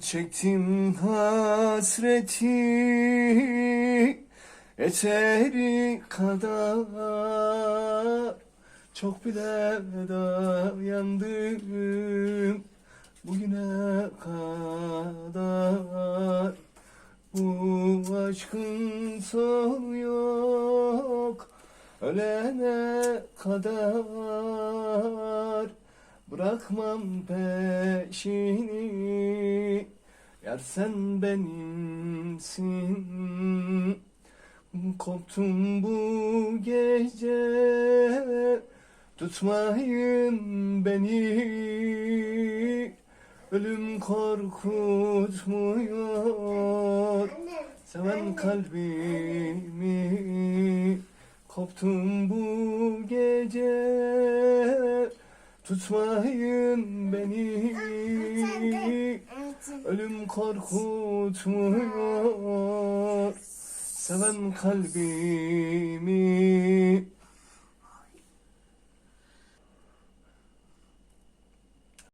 Çektim hasreti Eteri kadar. Çok bile dayandım Bugüne kadar. Bu aşkın sonu yok Ölene kadar Bırakmam peşini Yar sen benimsin. Koptum bu gece Tutmayın beni. Ölüm korkutmuyor Seven kalbimi. Koptum bu gece Tutmayın beni. Ölüm korkutmuyor. Seven kalbimi